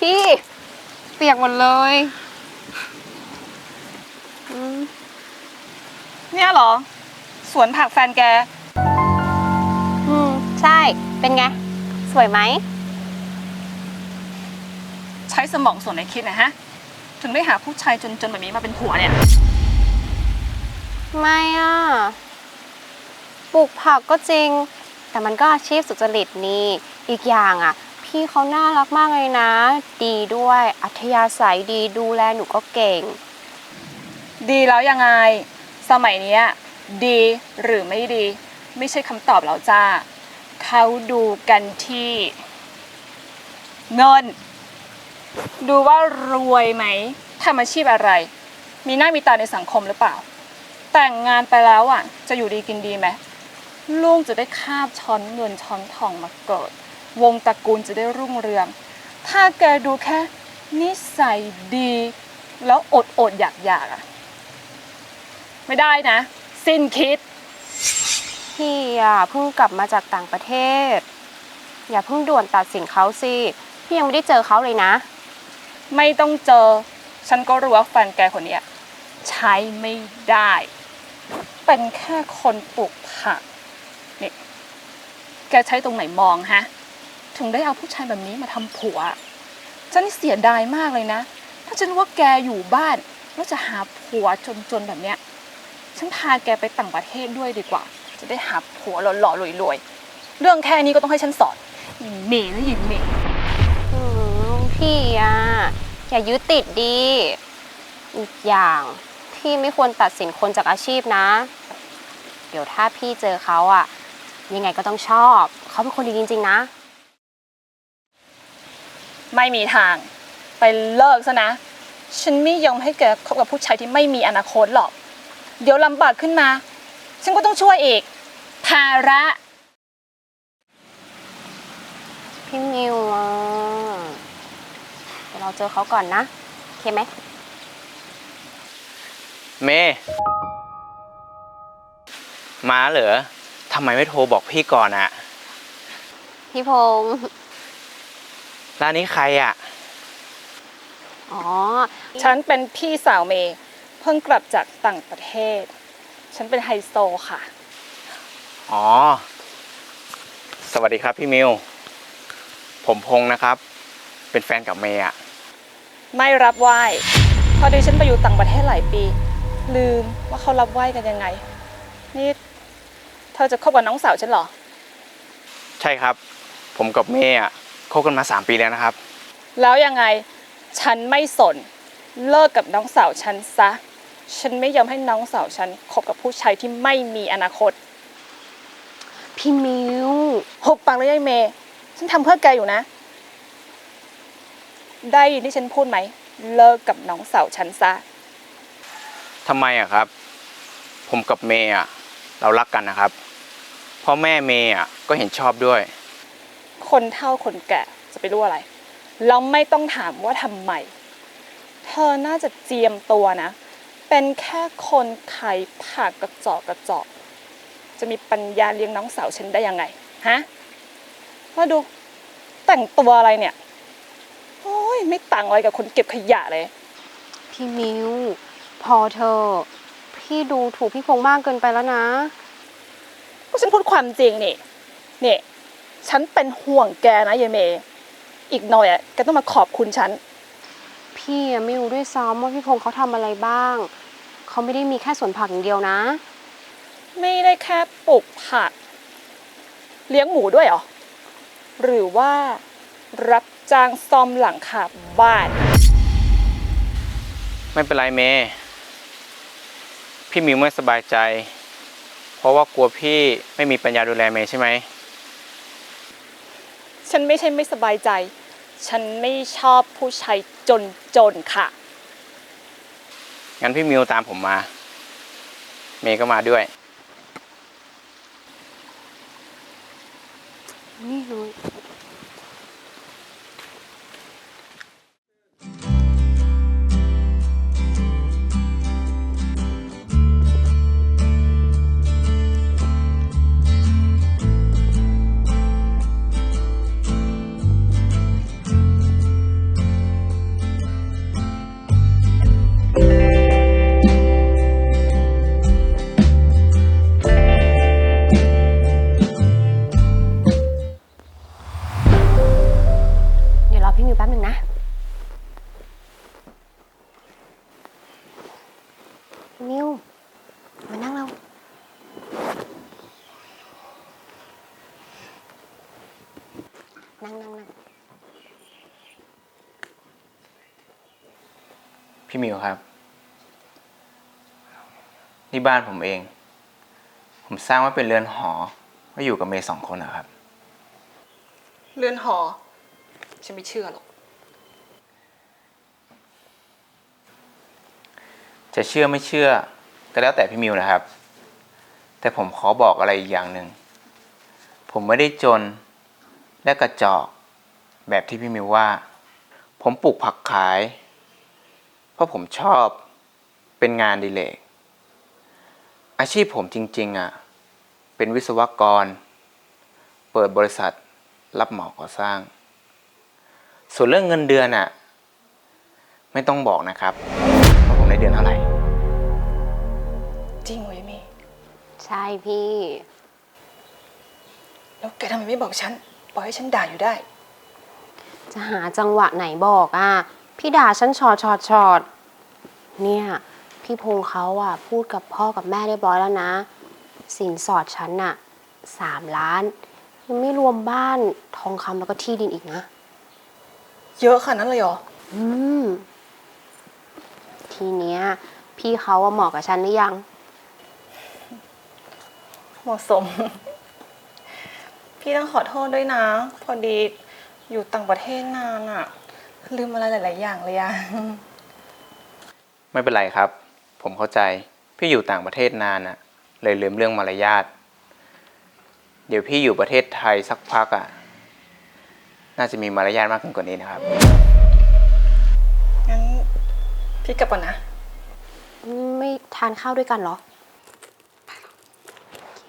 พี่ เปียกหมดเลยอืมเนี่ยเหรอ สวนผักแฟนแก อืม ใช่ เป็นไง สวยไหม ใช้สมองส่วนไหนคิดนะฮะ ถึงได้หาผู้ชายจนๆแบบนี้มาเป็นผัวเนี่ย ไม่อะ ปลูกผักก็จริง แต่มันก็อาชีพสุจริตนี่ อีกอย่างอะ พี่เขาน่ารักมากเลยนะ ดีด้วย อัธยาศัยดีดูแลหนูก็เก่ง ดีแล้วยังไง สมัยเนี้ยดีหรือไม่ดี ไม่ใช่คำตอบแล้วจ้าเขาดูกันที่ เงิน ดูว่ารวยไหมทำอาชีพอะไร มีหน้ามีตาในสังคมหรือเปล่า แต่งงานไปแล้วอะ จะอยู่ดีกินดีไหมลูกจะได้คาบช้อนเงินช้อนทองมาเกิด วงตระกูลจะได้รุ่งเรือง ถ้าแกดูแค่นิสัยดี แล้วอดอดอยากอยากๆอะไม่ได้นะ สิ้นคิด พี่อะเพิ่งกลับมาจากต่างประเทศ อย่าเพิ่งด่วนตัดสินเขาสิ พี่ยังไม่ได้เจอเขาเลยนะ ไม่ต้องเจอ ฉันก็รู้ว่าแฟนแกคนเนี้ยใช้ไม่ได้ เป็นแค่คนปลูกผักนี่แกใช้ตรงไหนมองฮะ ถึงได้เอาผู้ชายแบบนี้มาทำผัว ฉันนี่เสียดายมากเลยนะ ถ้าฉันว่าแกอยู่บ้านแล้วจะหาผัวจนๆแบบเนี้ย ฉันพาแกไปต่างประเทศด้วยดีกว่า จะได้หาผัวหล่อๆรวยๆ เรื่องแค่นี้ก็ต้องให้ฉันสอนยิงเมย์นะยิงเมย์อืมพี่อะอย่ายึดติดดี อีกอย่างพี่ไม่ควรตัดสินคนจากอาชีพนะ เดี๋ยวถ้าพี่เจอเขาอะยังไงก็ต้องชอบ เขาเป็นคนดีจริง ๆ นะ ไม่มีทาง ไปเลิกซะนะ ฉันไม่ยอมให้แกคบกับผู้ชายที่ไม่มีอนาคตหรอก เดี๋ยวลำบากขึ้นมา ฉันก็ต้องช่วยอีก ภาระ พี่มิวอะเดี๋ยวเราเจอเขาก่อนนะโอเคไหม เมย์มาเหรอทำไมไม่โทรบอกพี่ก่อนอะ พี่พงษ์ ร้านนี้ใครอะอ๋อ ฉันเป็นพี่สาวเมย์เพิ่งกลับจากต่างประเทศ ฉันเป็นไฮโซค่ะ อ๋อ สวัสดีครับพี่มิว ผมพงษ์นะครับ เป็นแฟนกับเมย์อะไม่รับไหว้พอดีฉันไปอยู่ต่างประเทศหลายปี ลืมว่าเขารับไหว้กันยังไง นี่ เธอจะคบกับน้องสาวฉันเหรอ ใช่ครับ ผมกับเมย์อะ คบกันมาสามปีแล้วนะครับ แล้วยังไงฉันไม่สนเลิกกับน้องสาวฉันซะ ฉันไม่ยอมให้น้องสาวฉันคบกับผู้ชายที่ไม่มีอนาคต พี่มิวหุบปากเลยไอ้เมย์ฉันทำเพื่อแกอยู่นะ ได้ยินที่ฉันพูดไหม เลิกกับน้องสาวฉันซะ ทำไมอะครับ ผมกับเมย์อะเรารักกันนะครับพ่อแม่เมย์อะก็เห็นชอบด้วย คนเฒ่าคนแก่จะไปรู้อะไร แล้วไม่ต้องถามว่าทำไม เธอน่าจะเจียมตัวนะ เป็นแค่คนขายผักกระจอกกระจอก จะมีปัญญาเลี้ยงน้องสาวฉันได้ยังไง ฮะ มาดูแต่งตัวอะไรเนี่ย โอ้ยไม่ต่างอะไรกับคนเก็บขยะเลย พี่มิว พอเธอะพี่ดูถูกพี่พงษ์มากเกินไปแล้วนะ ก็ฉันพูดความจริงนี่ นี่ ฉันเป็นห่วงแกนะยายเมย์อีกหน่อยอะแกต้องมาขอบคุณฉัน พี่อะไม่รู้ด้วยซ้ำว่าพี่พงษ์เขาทำอะไรบ้าง เขาไม่ได้มีแค่สวนผักอย่างเดียวนะ ไม่ได้แค่ปลูกผัก เลี้ยงหมูด้วยเหรอ หรือว่ารับจ้างซ่อมหลังคาบ้าน ไม่เป็นไรเมย์พี่มิวไม่สบายใจ เพราะว่ากลัวพี่ไม่มีปัญญาดูแลเมย์ใช่ไหม ฉันไม่ใช่ไม่สบายใจ ฉันไม่ชอบผู้ชายจนจนๆค่ะ งั้นพี่มิวตามผมมา เมย์ก็มาด้วย นี่ นั่งนั่งนั่งพี่มิวครับ นี่บ้านผมเอง ผมสร้างไว้เป็นเรือนหอว่าอยู่กับเมย์สองคนนะครับ เรือนหอ ฉันไม่เชื่อหรอก จะเชื่อไม่เชื่อ ก็แล้วแต่พี่มิวนะครับ แต่ผมขอบอกอะไรอีกอย่างหนึ่ง ผมไม่ได้จน และกระจอก แบบที่พี่มิวว่า ผมปลูกผักขาย เพราะผมชอบเป็นงานอดีเลกอาชีพผมจริง ๆ อะ เป็นวิศวกร เปิดบริษัทรับเหมาก่อสร้าง ส่วนเรื่องเงินเดือนอะ ไม่ต้องบอกนะครับว่าผมได้เดือนเท่าไหร่ จริงเหรอยายเมย์ใช่พี่ แล้วแกทำไมไม่บอกฉัน ปล่อยให้ฉันด่าอยู่ได้ จะหาจังหวะไหนบอกอะ พี่ด่าฉันชอดชอดชอดเนี่ย พี่พงษ์เขาอะ พูดกับพ่อกับแม่เรียบร้อยแล้วนะ สินสอดฉันน่ะสามล้าน ยังไม่รวมบ้านทองคำแล้วก็ที่ดินอีกนะ เยอะขนาดนั้นเลยเหรอ อืม ทีเนี้ย พี่เขาว่าเหมาะกับฉันหรือยัง เหมาะสม พี่ต้องขอโทษด้วยนะ พอดีอยู่ต่างประเทศนานอะลืมอะไรหลาย ๆ อย่างเลยอะไม่เป็นไรครับ ผมเข้าใจ พี่อยู่ต่างประเทศนานอะเลยลืมเรื่องมารยาท เดี๋ยวพี่อยู่ประเทศไทยสักพักอะน่าจะมีมารยาทมากขึ้นกว่านี้นะครับ งั้นพี่กลับก่อนนะ ไม่ทานข้าวด้วยกันเหรอ โอเค